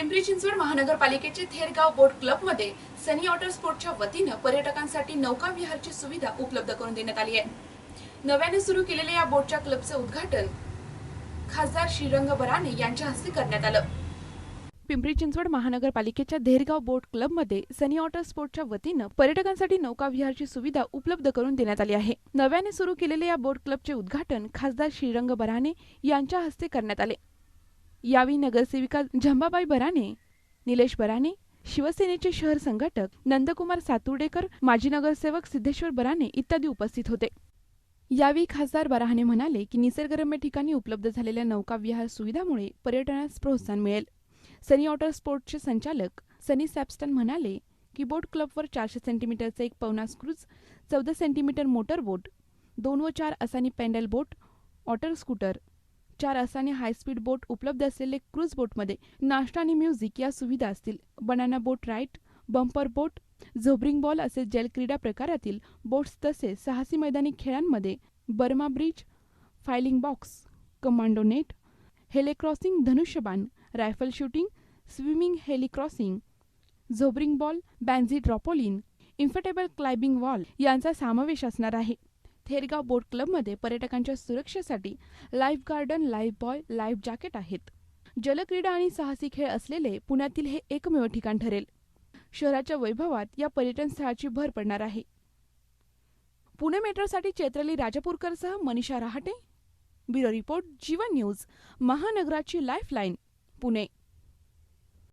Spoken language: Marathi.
पिंपरी चिंचवड महानगरपालिकेचे थेरगाव बोट क्लबमध्ये सनी वॉटर स्पोर्टच्या वतीनं पर्यटकांसाठी नौका विहारची सुविधा उपलब्ध करून देण्यात आली आहे. नव्याने सुरू केलेल्या या बोटच्या क्लबचे उद्घाटन खासदार श्रीरंग बराने यांच्या हस्ते करण्यात आलं. पिंपरी चिंचवड महानगरपालिकेच्या धेरगाव बोट क्लबमध्ये सनी वॉटर स्पोर्टच्या वतीनं पर्यटकांसाठी नौका विहारची सुविधा उपलब्ध करून देण्यात आली आहे. नव्याने सुरू केलेल्या या बोट क्लबचे उद्घाटन खासदार श्रीरंग बराने यांच्या हस्ते करण्यात आले. यावेळी नगरसेविका झंबाबाई बराने निलेश बराने शिवसेनेचे शहर संघटक नंदकुमार सातुर्डेकर माजी नगरसेवक सिद्धेश्वर बराने इत्यादी उपस्थित होते. यावेळी खासदार बराहने म्हणाले की निसर्गरम्य ठिकाणी उपलब्ध झालेल्या नौका विहार सुविधामुळे पर्यटनास प्रोत्साहन मिळेल. सनी वॉटर स्पोर्टचे संचालक सनी सॅपस्टन म्हणाले की बोट क्लबवर चारशे सेंटीमीटरचा एक पवनास क्रूज चौदा सेंटीमीटर मोटर बोट दोन व चार असानी पॅन्डल बोट वॉटर स्कूटर चार असाने हायस्पीड बोट उपलब्ध असलेले क्रूज बोटमध्ये नाश्ता आणि म्युझिक या सुविधा असतील. Banana boat ride bumper boat zorbing ball असे जलक्रीडा प्रकारातील बोट्स तसेच साहसी मैदानी खेळांमध्ये Burma bridge filing box commando net हेलिक्रॉसिंग धनुष्यबाण rifle shooting swimming हेलिक्रॉसिंग zorbing ball bungee trampoline inflatable climbing wall यांचा समावेश असणार आहे. थेरगाव बोट क्लबमध्ये पर्यटकांच्या सुरक्षेसाठी lifeguard life buoy life jacket आहेत. जलक्रीडा आणि साहसी खेळ असलेले पुण्यातील हे एकमेव ठिकाण ठरेल. शहराच्या वैभवात या पर्यटन स्थळाची भर पडणार आहे. पुणे मेट्रोसाठी Chaitrali राजापूरकरसह Manisha Rahate. Bureau report Jeevan news महानगराची lifeline Pune.